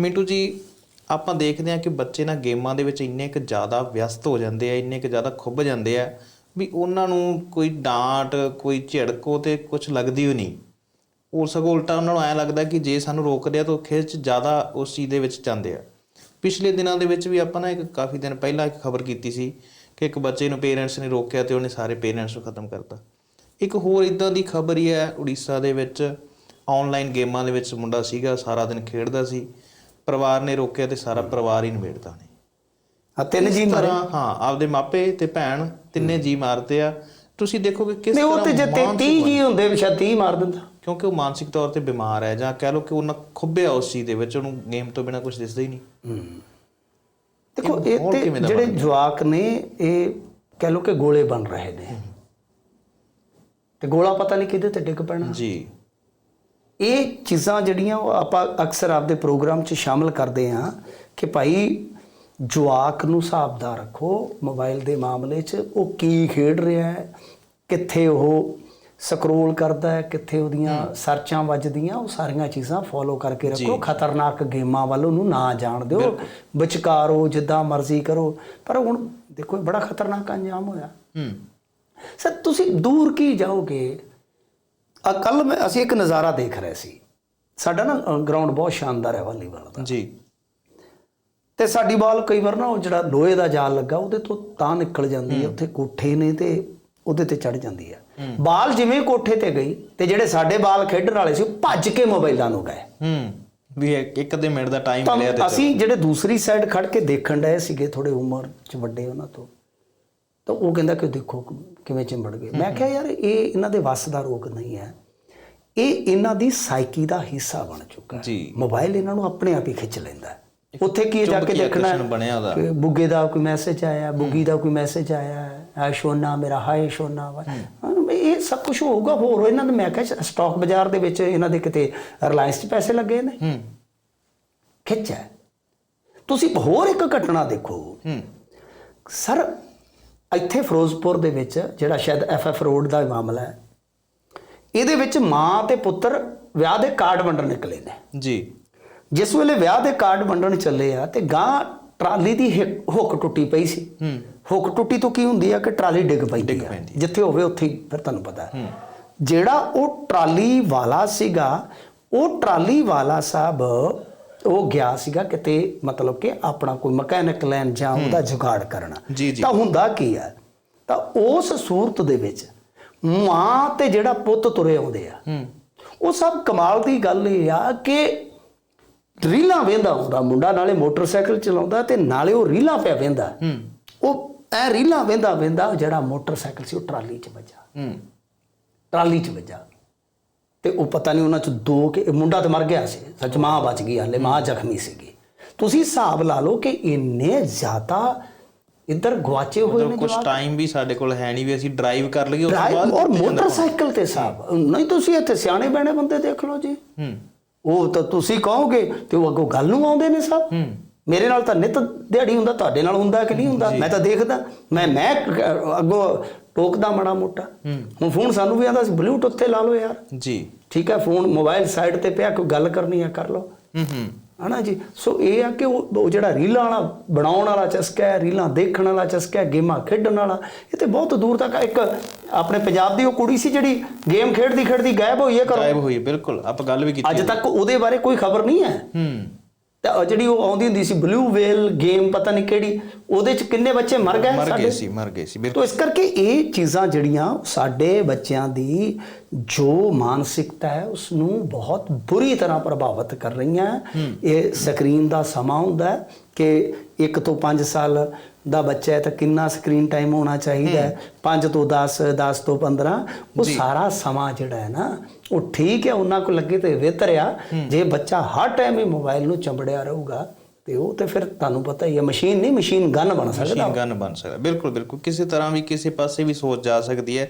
ਮਿੰਟੂ ਜੀ, ਆਪਾਂ ਦੇਖਦੇ ਹਾਂ ਕਿ ਬੱਚੇ ਨਾ ਗੇਮਾਂ ਦੇ ਵਿੱਚ ਇੰਨੇ ਕੁ ਜ਼ਿਆਦਾ ਵਿਅਸਤ ਹੋ ਜਾਂਦੇ ਆ, ਇੰਨੇ ਕੁ ਜ਼ਿਆਦਾ ਖੁੱਭ ਜਾਂਦੇ ਆ ਵੀ ਉਹਨਾਂ ਨੂੰ ਕੋਈ ਡਾਂਟ, ਕੋਈ ਝਿੜਕੋ ਤੇ ਕੁਝ ਲੱਗਦੀ ਹੀ ਨਹੀਂ। ਉਹ ਸਗੋਂ ਉਲਟਾ ਉਹਨਾਂ ਨੂੰ ਐਂ ਲੱਗਦਾ ਕਿ ਜੇ ਸਾਨੂੰ ਰੋਕਦੇ ਆ ਤਾਂ ਉਹ ਖਿੱਚ ਜ਼ਿਆਦਾ ਉਸ ਚੀਜ਼ ਦੇ ਵਿੱਚ ਜਾਂਦੇ ਆ। ਪਿਛਲੇ ਦਿਨਾਂ ਦੇ ਵਿੱਚ ਵੀ ਆਪਾਂ ਨਾ ਇੱਕ ਕਾਫੀ ਦਿਨ ਪਹਿਲਾਂ ਇੱਕ ਖਬਰ ਕੀਤੀ ਸੀ ਕਿ ਇੱਕ ਬੱਚੇ ਨੂੰ ਪੇਰੈਂਟਸ ਨੇ ਰੋਕਿਆ ਤੇ ਉਹਨੇ ਸਾਰੇ ਪੇਰੈਂਟਸ ਨੂੰ ਖਤਮ ਕਰਤਾ। ਇੱਕ ਹੋਰ ਇਦਾਂ ਦੀ ਖਬਰ ਹੀ ਹੈ ਉੜੀਸਾ ਦੇ ਵਿੱਚ ਆਨਲਾਈਨ ਗੇਮਾਂ ਦੇ ਵਿੱਚ ਮੁੰਡਾ ਸੀਗਾ, ਸਾਰਾ ਦਿਨ ਖੇਡਦਾ ਸੀ। ਪਰਿਵਾਰ ਨੇ ਰੋਕਿਆ ਤੇ ਸਾਰਾ ਪਰਿਵਾਰ ਹੀ ਨਿਬੇੜਤਾ ਨੇ ਆ ਤਿੰਨ ਜੀ ਮਾਰੇ? ਹਾਂ ਆਪਦੇ ਮਾਪੇ ਤੇ ਭੈਣ ਤਿੰਨੇ ਜੀ ਮਾਰਦੇ ਆ। ਤੁਸੀਂ ਦੇਖੋਗੇ ਕਿਸ ਤਰ੍ਹਾਂ ਉਹ ਤੇ ਜੇ ਮਾਨਸਿਕ 33 ਜੀ ਹੁੰਦੇ ਵਿਸ਼ਾ 30 ਮਾਰ ਦਿੰਦਾ। ਕਿਉਂਕਿ ਉਹ ਮਾਨਸਿਕ ਤੌਰ ਤੇ ਬਿਮਾਰ ਹੈ ਜਾਂ ਕਹਿ ਲਓ ਕਿ ਉਹਨਾਂ ਖੁੱਬਿਆ ਉਸ ਚੀਜ਼ ਦੇ ਵਿੱਚ ਉਹਨੂੰ ਗੇਮ ਤੋਂ ਬਿਨਾ ਕੁਝ ਦਿਸਦਾ ਹੀ ਨਹੀਂ। ਦੇਖੋ ਇਹ ਤੇ ਜਿਹੜੇ? ਜਵਾਕ ਨੇ ਇਹ ਕਹਿ ਲੋ ਕਿ ਗੋਲੇ ਬਣ ਰਹੇ ਨੇ। ਤੇ ਗੋਲਾ ਪਤਾ ਨਹੀਂ ਕਿਹਦੇ ਤੇ ਡਿੱਗ ਪੈਣਾ। ਜੀ। ਇਹ ਚੀਜ਼ਾਂ ਜਿਹੜੀਆਂ ਉਹ ਆਪਾਂ ਅਕਸਰ ਆਪਦੇ ਪ੍ਰੋਗਰਾਮ 'ਚ ਸ਼ਾਮਲ ਕਰਦੇ ਹਾਂ ਕਿ ਭਾਈ ਜਵਾਕ ਨੂੰ ਹਿਸਾਬਦਾ ਰੱਖੋ ਮੋਬਾਈਲ ਦੇ ਮਾਮਲੇ 'ਚ ਉਹ ਕੀ ਖੇਡ ਰਿਹਾ ਹੈ ਕਿੱਥੇ ਉਹ ਸਕਰੋਲ ਕਰਦਾ ਹੈ ਕਿੱਥੇ ਉਹਦੀਆਂ ਸਰਚਾਂ ਵੱਜਦੀਆਂ ਉਹ ਸਾਰੀਆਂ ਚੀਜ਼ਾਂ ਫੋਲੋ ਕਰਕੇ ਰੱਖੋ। ਖਤਰਨਾਕ ਗੇਮਾਂ ਵੱਲ ਉਹਨੂੰ ਨਾ ਜਾਣ ਦਿਓ। ਵਿਚਕਾਰੋ ਜਿੱਦਾਂ ਮਰਜ਼ੀ ਕਰੋ। ਪਰ ਹੁਣ ਦੇਖੋ ਬੜਾ ਖਤਰਨਾਕ ਅੰਜਾਮ ਹੋਇਆ। ਹੂੰ। ਸਰ ਤੁਸੀਂ ਦੂਰ ਕੀ ਜਾਓਗੇ? ਆ ਕੱਲ ਮੈਂ ਅਸੀਂ ਇੱਕ ਨਜ਼ਾਰਾ ਦੇਖ ਰਹੇ ਸੀ। ਸਾਡਾ ਨਾ ਗਰਾਊਂਡ ਬਹੁਤ ਸ਼ਾਨਦਾਰ ਹੈ ਵਾਲੀਬਾਲ ਦਾ। ਜੀ। ਤੇ ਸਾਡੀ ਬਾਲ ਕਈ ਵਾਰ ਨਾ ਉਹ ਜਿਹੜਾ ਲੋਹੇ ਦਾ ਜਾਲ ਲੱਗਾ ਉਹਦੇ ਤੋਂ ਤਾਂ ਨਿਕਲ ਜਾਂਦੀ ਹੈ। ਉੱਥੇ ਕੋਠੇ ਨੇ ਤੇ ਉਹਦੇ ਤੇ ਚੜ ਜਾਂਦੀ ਹੈ। ਬਾਲ ਜਿਵੇਂ ਕੋਠੇ ਤੇ ਗਈ ਤੇ ਜਿਹੜੇ ਸਾਡੇ ਬਾਲ ਖੇਡਣ ਵਾਲੇ ਸੀ ਉਹ ਭੱਜ ਕੇ ਮੋਬਾਈਲਾਂ ਨੂੰ ਗਏ। ਹੂੰ। ਵੀ ਇੱਕ ਅੱਧੇ ਮਿੰਟ ਦਾ ਟਾਈਮ ਮਿਲਿਆ ਤਾਂ ਅਸੀਂ ਜਿਹੜੇ ਦੂਸਰੀ ਸਾਈਡ ਖੜ ਕੇ ਦੇਖਣ ਡਏ ਸੀਗੇ ਥੋੜੇ ਉਮਰ ਚ ਵੱਡੇ ਉਹਨਾਂ ਤੋਂ ਤਾਂ ਉਹ ਕਹਿੰਦਾ ਕਿ ਦੇਖੋ ਕਿਵੇਂ ਚਿੰਬੜ ਗਏ। ਮੈਂ ਕਿਹਾ ਯਾਰ ਇਹ ਇਹਨਾਂ ਦੇ ਵੱਸ ਦਾ ਰੋਗ ਨਹੀਂ ਹੈ। ਇਹ ਇਹਨਾਂ ਦੀ ਸਾਈਕੀ ਦਾ ਹਿੱਸਾ ਬਣ ਚੁੱਕਾ ਹੈ। ਮੋਬਾਈਲ ਇਹਨਾਂ ਨੂੰ ਆਪਣੇ ਆਪ ਹੀ ਖਿੱਚ ਲੈਂਦਾ ਹੈ। ਉੱਥੇ ਕੀ ਜਾ ਕੇ ਦੇਖਣਾ ਬੁੱਗੇ ਦਾ ਕੋਈ ਮੈਸੇਜ ਆਇਆ ਬੁੱਗੀ ਦਾ ਕੋਈ ਮੈਸੇਜ ਆਇਆ ਆ ਸ਼ੋਨਾ ਮੇਰਾ ਹਾਏ ਸ਼ੋਨਾ ਇਹ ਸਭ ਕੁਝ ਹੋਊਗਾ ਹੋਰ ਇਹਨਾਂ ਦੇ ਮੈਂ ਕਿਹਾ ਸਟਾਕ ਬਾਜ਼ਾਰ ਦੇ ਵਿੱਚ ਇਹਨਾਂ ਦੇ ਕਿਤੇ ਰਿਲਾਇੰਸ 'ਚ ਪੈਸੇ ਲੱਗੇ ਨੇ। ਖਿੱਚ ਹੈ ਤੁਸੀਂ ਹੋਰ ਇੱਕ ਘਟਨਾ ਦੇਖੋ। ਸਰ ਇੱਥੇ ਫਿਰੋਜ਼ਪੁਰ ਦੇ ਵਿੱਚ ਜਿਹੜਾ ਸ਼ਾਇਦ ਐਫਐਫ ਰੋਡ ਦਾ ਮਾਮਲਾ ਹੈ ਇਹਦੇ ਵਿੱਚ ਮਾਂ ਤੇ ਪੁੱਤਰ ਵਿਆਹ ਦੇ ਕਾਰਡ ਵੰਡਣ ਨਿਕਲੇ ਨੇ। ਜੀ। ਜਿਸ ਵੇਲੇ ਵਿਆਹ ਦੇ ਕਾਰਡ ਵੰਡਣ ਚੱਲੇ ਆ ਤੇ ਗਾਂ ਟਰਾਲੀ ਦੀ ਹਿ- ਹੁੱਕ ਟੁੱਟੀ ਪਈ ਸੀ। ਹੂੰ। ਹੁੱਕ ਟੁੱਟੀ ਤੋਂ ਕੀ ਹੁੰਦੀ ਆ ਕਿ ਟਰਾਲੀ ਡਿੱਗ ਪੈਂਦੀ ਆ। ਪੈਂਦੀ ਜਿੱਥੇ ਹੋਵੇ ਉੱਥੇ ਹੀ ਫਿਰ ਤੁਹਾਨੂੰ ਪਤਾ ਹੈ। ਜਿਹੜਾ ਉਹ ਟਰਾਲੀ ਵਾਲਾ ਸੀਗਾ ਉਹ ਟਰਾਲੀ ਵਾਲਾ ਸਾਹਿਬ ਉਹ ਗਿਆ ਸੀਗਾ ਕਿਤੇ ਮਤਲਬ ਕਿ ਆਪਣਾ ਕੋਈ ਮਕੈਨਿਕ ਲੈਣ ਜਾਂ ਉਹਦਾ ਜੁਗਾੜ ਕਰਨਾ। ਤਾਂ ਹੁੰਦਾ ਕੀ ਹੈ ਤਾਂ ਉਸ ਸੂਰਤ ਦੇ ਵਿੱਚ ਮਾਂ ਤੇ ਜਿਹੜਾ ਪੁੱਤ ਤੁਰੇ ਆਉਂਦੇ ਆ ਉਹ ਸਭ ਕਮਾਲ ਦੀ ਗੱਲ ਇਹ ਆ ਕਿ ਰੀਲਾਂ ਵੇਂਦਾ ਹੁੰਦਾ ਮੁੰਡਾ ਨਾਲੇ ਮੋਟਰਸਾਈਕਲ ਚਲਾਉਂਦਾ ਤੇ ਨਾਲੇ ਉਹ ਰੀਲਾਂ ਪਿਆ ਵੇਂਦਾ। ਉਹ ਐ ਰੀਲਾਂ ਵੇਂਦਾ ਵੇਂਦਾ ਜਿਹੜਾ ਮੋਟਰਸਾਈਕਲ ਸੀ ਉਹ ਟਰਾਲੀ 'ਚ ਵੱਜਾ। ਟਰਾਲੀ 'ਚ ਵੱਜਾ। ਤੇ ਉਹ ਪਤਾ ਨਹੀਂ ਉਹਨਾਂ 'ਚ ਦੋ ਕਿ ਮੁੰਡਾ ਤਾਂ ਮਰ ਗਿਆ ਸੀ ਸੱਚ ਮਾਂ ਬਚ ਗਈ ਹਾਲੇ ਮਾਂ ਜ਼ਖਮੀ ਸੀਗੀ। ਤੁਸੀਂ ਹਿਸਾਬ ਲਾ ਲਓ ਕਿ ਇੰਨੇ ਜ਼ਿਆਦਾ ਇੱਧਰ ਗਵਾਚੇ ਹੋਏ ਨੇ ਕੁਝ ਟਾਈਮ ਵੀ ਸਾਡੇ ਕੋਲ ਹੈ ਨਹੀਂ ਵੀ ਅਸੀਂ ਡਰਾਈਵ ਕਰ ਲਈਏ ਉਸ ਤੋਂ ਬਾਅਦ ਔਰ ਮੋਟਰਸਾਈਕਲ ਤੇ ਸਾਹਿਬ ਨਹੀਂ ਤੁਸੀਂ ਇੱਥੇ ਸਿਆਣੇ ਬੈਣੇ ਬੰਦੇ ਦੇਖ ਲਓ ਜੀ। ਹੂੰ। ਉਹ ਤਾਂ ਤੁਸੀਂ ਕਹੋਗੇ ਤੇ ਉਹ ਅੱਗੋਂ ਗੱਲ ਨੂੰ ਆਉਂਦੇ ਨੇ ਸਭ। ਹੂੰ। ਮੇਰੇ ਨਾਲ ਤਾਂ ਨਿਤ ਦਿਹਾੜੀ ਹੁੰਦਾ ਤੁਹਾਡੇ ਨਾਲ ਹੁੰਦਾ ਕਿ ਨਹੀਂ ਹੁੰਦਾ? ਮੈਂ ਤਾਂ ਦੇਖਦਾ। ਮੈਂ ਮੈਂ ਅੱਗੋਂ ਟੋਕਦਾ ਮਾੜਾ ਮੋਟਾ। ਹੁਣ ਫੋਨ ਸਾਨੂੰ ਵੀ ਆਂਦਾ ਸੀ ਬਲੂਟੁੱਥ ਤੇ ਲਾ ਲਓ ਯਾਰ। ਜੀ। ਠੀਕ ਹੈ ਫੋਨ ਮੋਬਾਈਲ ਸਾਈਡ ਤੇ ਪਿਆ ਕੋਈ ਗੱਲ ਕਰਨੀ ਆ ਕਰ ਲਓ। ਹੂੰ ਹੂੰ। ਹਨਾ ਜੀ? ਸੋ ਇਹ ਆ ਕਿ ਉਹ ਜਿਹੜਾ ਰੀਲਾਂ ਵਾਲਾ ਬਣਾਉਣ ਵਾਲਾ ਚਸਕਾ ਹੈ ਰੀਲਾਂ ਦੇਖਣ ਵਾਲਾ ਚਸਕਾ ਹੈ ਗੇਮਾਂ ਖੇਡਣ ਵਾਲਾ ਇਹ ਤੇ ਬਹੁਤ ਦੂਰ ਤੱਕ ਇੱਕ ਆਪਣੇ ਪੰਜਾਬ ਦੀ ਉਹ ਕੁੜੀ ਸੀ ਜਿਹੜੀ ਗੇਮ ਖੇਡਦੀ ਖੇਡਦੀ ਗਾਇਬ ਹੋਈ ਹੈ ਘਰੋਂ। ਗਾਇਬ ਹੋਈ ਹੈ, ਬਿਲਕੁਲ। ਆਪਾਂ ਗੱਲ ਵੀ ਕੀਤੀ ਅੱਜ ਤੱਕ ਉਹਦੇ ਬਾਰੇ ਕੋਈ ਖਬਰ ਨਹੀਂ ਹੈ। ਹੂੰ। ਤੇ ਜਿਹੜੀ ਉਹ ਆਉਂਦੀ ਹੁੰਦੀ ਸੀ ਬਲੂ ਵੇਲ ਗੇਮ ਪਤਾ ਨਹੀਂ ਕਿਹੜੀ ਉਹਦੇ ਚ ਕਿੰਨੇ ਬੱਚੇ ਮਰ ਗਏ ਮਰ ਗਏ ਸੀ ਮਰ ਗਏ ਸੀ ਬਿਲਕੁਲ। ਤੋ ਇਸ ਕਰਕੇ ਇਹ ਚੀਜ਼ਾਂ ਜਿਹੜੀਆਂ ਸਾਡੇ ਬੱਚਿਆਂ ਦੀ ਜੋ ਮਾਨਸਿਕਤਾ ਹੈ ਉਸ ਨੂੰ ਬਹੁਤ ਬੁਰੀ ਤਰ੍ਹਾਂ ਪ੍ਰਭਾਵਿਤ ਕਰ ਰਹੀਆਂ ਇਹ ਸਕਰੀਨ ਦਾ ਸਮਾਂ ਹੁੰਦਾ ਹੈ ਕਿ 1 ਤੋਂ 5 ਸਾਲ ਦਾ ਬੱਚਾ ਹੈ ਤਾਂ ਕਿੰਨਾ ਸਕਰੀਨ ਟਾਈਮ ਹੋਣਾ ਚਾਹੀਦਾ ਹੈ? 5 ਤੋਂ 10 10 ਤੋਂ 15 ਉਹ ਸਾਰਾ ਸਮਾਂ ਜਿਹੜਾ ਹੈ ਨਾ ਉਹ ਠੀਕ ਹੈ ਉਹਨਾਂ ਕੋ ਲੱਗੇ ਤੇ ਬਿਹਤਰ ਆ ਜੇ ਬੱਚਾ ਹਰ ਟਾਈਮ ਹੀ ਮੋਬਾਈਲ ਨੂੰ ਚੰਬੜਿਆ ਰਹੂਗਾ ਤੇ ਉਹ ਤੇ ਫਿਰ ਤੁਹਾਨੂੰ ਪਤਾ ਹੀ ਹੈ ਮਸ਼ੀਨ ਨਹੀਂ ਮਸ਼ੀਨ ਗਨ ਬਣ ਸਕਦਾ। ਮਸ਼ੀਨ ਗਨ ਬਣ ਸਕਦਾ ਬਿਲਕੁਲ ਬਿਲਕੁਲ। ਕਿਸੇ ਤਰ੍ਹਾਂ ਵੀ ਕਿਸੇ ਪਾਸੇ ਵੀ ਸੋਚ ਜਾ ਸਕਦੀ ਹੈ।